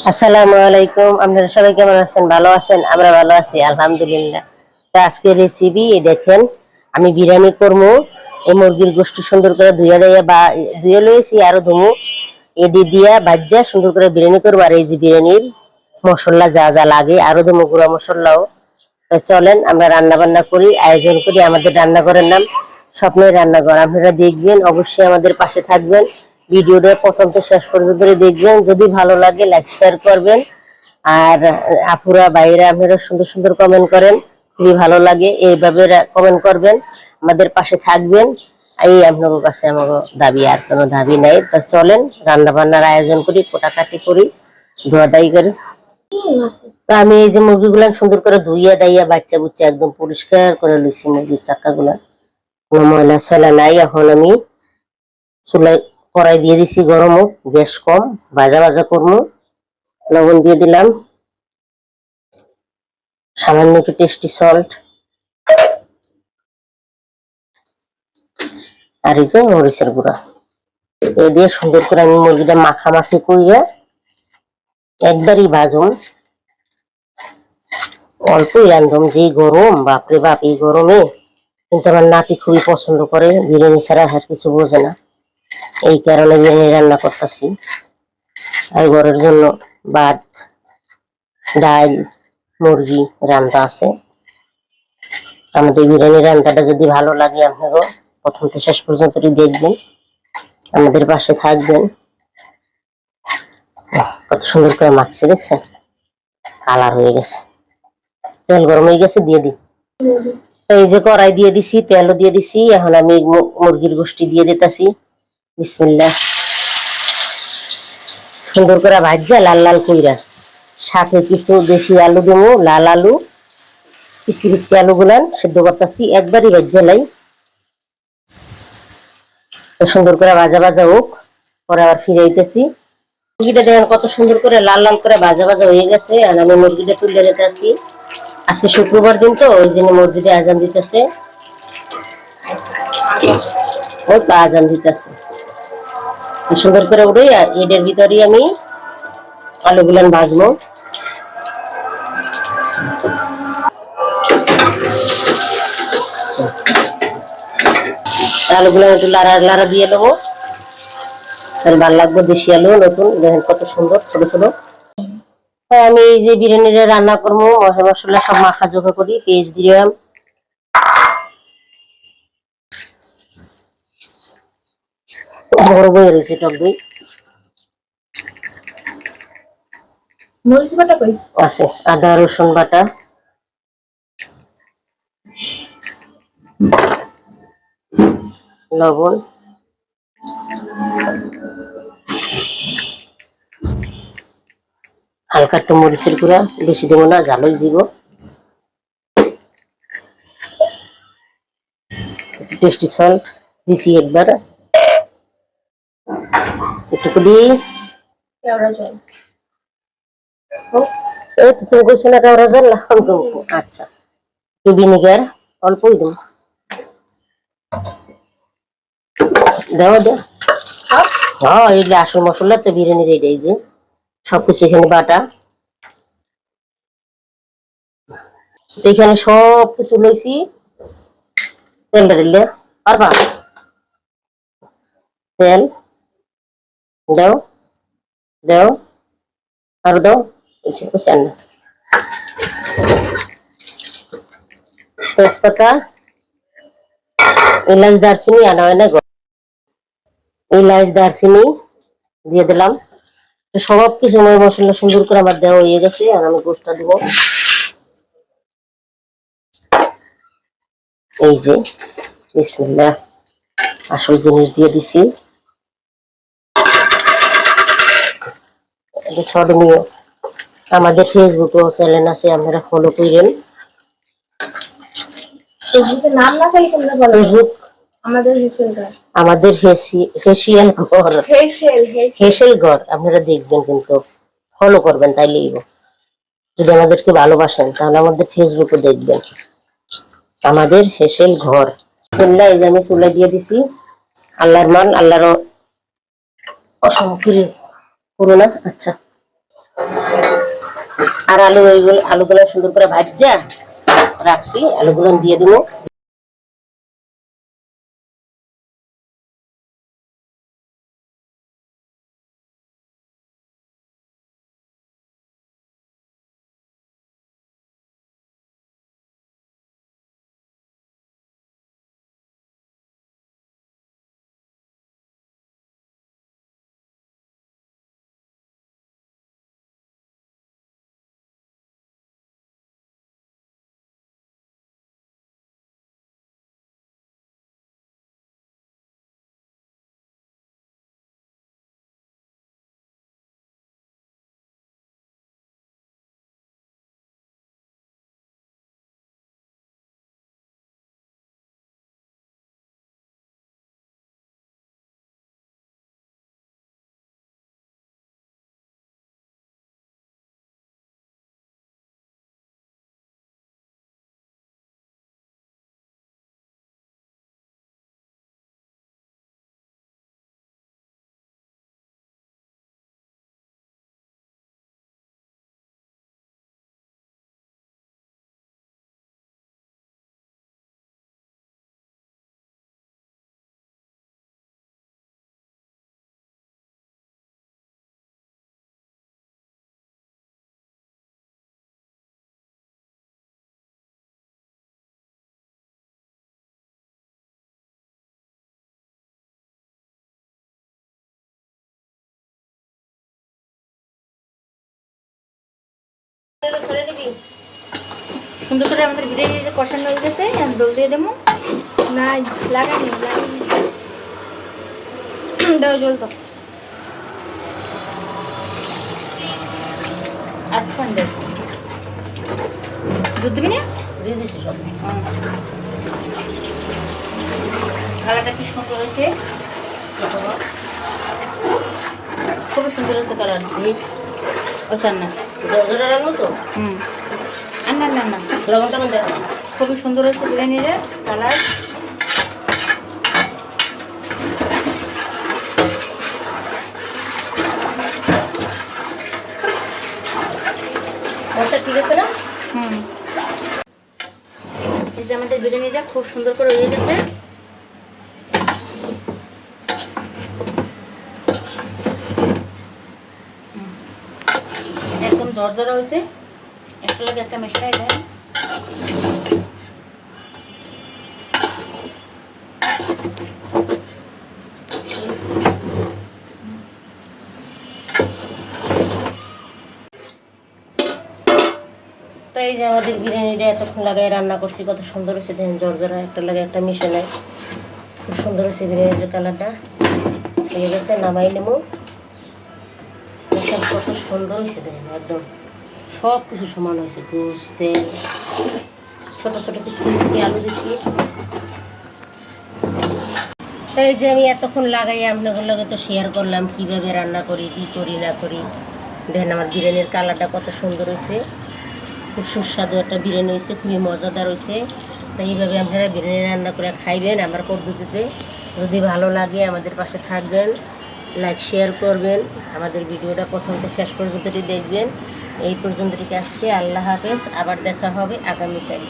আসসালামু আলাইকুম। আপনারা সবাই কেমন আছেন? ভালো আছেন? আমরা ভালো আছি, আলহামদুলিল্লাহ। তো আজকে রেসিপি দেখেন, আমি বিরিয়ানি করব। এই মুরগির গোষ্ঠী সুন্দর করে ধুয়ে দিয়ে বা ধুয়ে লয়েছি আরও ধুমু। এডি দিয়া বাজ্যা সুন্দর করে বিরিয়ানি করব। আর এই যে বিরিয়ানির মশলা যা যা লাগে, আরও ধুমু গুঁড়া মশলাও। চলেন, আমরা রান্না বান্না করি, আয়োজন করি। আমাদের রান্নাঘরের নাম স্বপ্নের রান্নাঘর। আপনারা দেখবেন, অবশ্যই আমাদের পাশে থাকবেন। ভিডিওটা থেকে শেষ পর্যন্ত দেখবেন। যদি ভালো লাগে লাইক শেয়ার করবেন। আর আপুরা বাইরে আপনারা সুন্দর সুন্দর কমেন্ট করেন। খুবই ভালো লাগে, এইভাবে কমেন্ট করবেন। আমাদের পাশে থাকবেন। এই আপনাদের কাছে আমার দাবি, আর কোনো দাবি নাই। তো চলেন রান্না বান্নার আয়োজন করি, কোটাকাটি করি। ধোয়া দাই করি। আমি এই যে মুরগিগুলো সুন্দর করে ধুইয়া, দাইয়া, বাচ্চা বুচ্চা একদম পরিষ্কার করে লইছি মুরগির চাকাগুলো ময়লা সয়লা নাই, এখন আমি চুলায় কড়াই দিয়ে দিছি গরম হোক, গ্যাস কম, ভাজা ভাজা করব। লবণ দিয়ে দিলাম। সামান্য একটু টেস্টি সল্ট আর এই যে মরিচের গুঁড়া। এ দিয়ে সুন্দর করে আমি মুরগিটা মাখামাখি কইরা একবারই ভাজুম অল্পই রান্ধুম যে গরম, বাপরে বাপ, এই গরমে। কিন্তু আমার নাতি খুবই পছন্দ করে, বিরিয়ানি ছাড়া আর কিছু বোঝে না। এই কারণে বিরিয়ানি রান্না করতেছি। আর ঘরের জন্য ভাত, ডাল, মুরগি রান্না আছে। আমাদের বিরিয়ানি রান্নাটা যদি ভালো লাগে আপনারও প্রথম থেকে শেষ পর্যন্ত দেখবেন। আমাদের পাশে থাকবেন। কত সুন্দর করে মাখছে, দেখছেন? কালার হয়ে গেছে। তেল গরম হয়ে গেছে, দিয়ে দিই। এই যে কড়াই দিয়ে দিছি, তেলও দিয়ে দিছি। এখন আমি মুরগির গোষ্ঠী দিয়ে দিতেছি। বিসমিল্লাহ। সুন্দর করে ভাজা, লাল লাল কইরা। সাথে কিছু দেশি আলু দেবো, লাল আলু, পিচি পিচি আলু গুলান সেদ্ধ করতেছি, একবারই ভেজে লাই সুন্দর করে ভাজা ভাজা হোক, পরে আবার ফিরে আইতেছি। মুরগিটা দেখেন কত সুন্দর করে লাল লাল করে ভাজা ভাজা হয়ে গেছে, আর আমি মুরগিটা তুলে নিতেছি আজকে শুক্রবার দিন তো, ওই জন্য মসজিদে আজান দিতেছে। ওই তো আজান দিতেছে। সুন্দর করে উঠে এটার ভিতরে আমি আলু গুলান ভাজবো। আলু গুলান একটু লাড়া লাড়া দিয়ে নেব। তাহলে ভালো লাগবে দেশি আলু, নতুন। দেখেন কত সুন্দর, ছোট ছোট। আমি এই যে বিরিয়ানিটা রান্না করব, মশলা মশলা সব মাখা জোখা করি, পেঁয়াজ দিলাম আদা রসুন বাটা লবণ হালকা একটু মরিচের গুঁড়া বেশি দেবো না, জালই দিব। টেস্টি সল্ট, দিছি একবার। একটু দিই কেওড়া জল। এই তো তুমি কইছো না কেওড়া জল? এখন আচ্ছা। একটু ভিনেগার অল্পই দেবো দেওয়া দে হ্যাঁ? এগুলো আসল মশলা তো বিরিয়ানির এটাই যে। সবকিছু এখানে বাটা। এখানে সব কিছু লইছি তেলটা দিলে পারবা তেল। দাও দাও আর দাও বুঝছে বুঝছেন না তেজপাতা এলাচ দারচিনি আনা হয় না। এলাচ দারচিনি দিয়ে দিলাম। সব কিছু আমার মশলা সুন্দর করে আমার দেওয়া হয়ে গেছে, আর আমি গোষ্ঠটা দিব। এই যে, বিসমিল্লাহ, আসল জিনিস দিয়ে দিছি। স্মরণীয় আমাদের ফেসবুকেও চ্যানেল আছে আপনারা ফলো করেন। ফেসবুকে নাম না খালি তোমরা বলো ফেসবুক আমাদের হেসেল ঘর। আমাদের হেসিয়াল ঘর। হেসেল ঘর আপনারা দেখবেন কিন্তু ফলো করবেন তাইলেই। যদি আমাদেরকে ভালোবাসেন তাহলে আমাদের ফেসবুকে দেখবেন। আমাদের হেসেল ঘর। চুল্লা এই যে আমি দিয়ে দিছি। আল্লাহর মান আল্লাহর অসংখ্য পুরো না? আচ্ছা। আর আলু এইগুলো আলুগুলো সুন্দর করে ভাজ যা রাখছি। আলুগুলো দিয়ে দিবো। সুন্দর করে আমাদের বিরিয়ানিটা কষানো হয়ে গেছে আমি জল দিয়ে দেবো। নাই লাগাইনি লাগাইনি। দাও জল তো। দেব দুধ দিবি না? দিয়ে দিছি সব। কালারটা কি সুন্দর হয়েছে? খুবই সুন্দর হয়েছে কালার। জর্জরা রান্না তো? হুম। আর না না না। লবণটা দেখো খুবই সুন্দর হয়েছে বিরিয়ানির কালার। মশলা ঠিক আছে না? হুম। এই যে আমাদের বিরিয়ানিটা খুব সুন্দর করে হয়ে গেছে হুম। একদম জর্জরা হয়েছে একটা লাগে একটা মেশলাই দেয় এই যে আমাদের বিরিয়ানিটা এতক্ষণ লাগাই রান্না করছি, কত সুন্দর হয়েছে দেখেন, জর্জরা একটা লাগে একটা মিশে নেয় খুব সুন্দর হয়েছে বিরিয়ানির কালারটা। হয়ে গেছে নামাই নেব। কত সুন্দর হয়েছে দেখেন, একদম সব কিছু সমান হয়েছে গোস তেল, ছোট ছোট পিচকি পিচকি আলু দিছি? তো এই যে আমি এতক্ষণ লাগাই আপনাদের লগে তো শেয়ার করলাম, কীভাবে রান্না করি, কি করি, না করি। দেখেন আমার বিরিয়ানির কালারটা কত সুন্দর হয়েছে। খুব সুস্বাদু একটা বিরিয়ানি হয়েছে, খুবই মজাদার হয়েছে। তাই এইভাবে আপনারা বিরিয়ানি রান্না করে খাইবেন আমার পদ্ধতিতে। যদি ভালো লাগে আমাদের পাশে থাকবেন। লাইক শেয়ার করবেন। আমাদের ভিডিওটা প্রথম থেকে শেষ পর্যন্তটি দেখবেন। এই পর্যন্তটিকে আজকে আল্লাহ হাফেজ। আবার দেখা হবে আগামীকাল।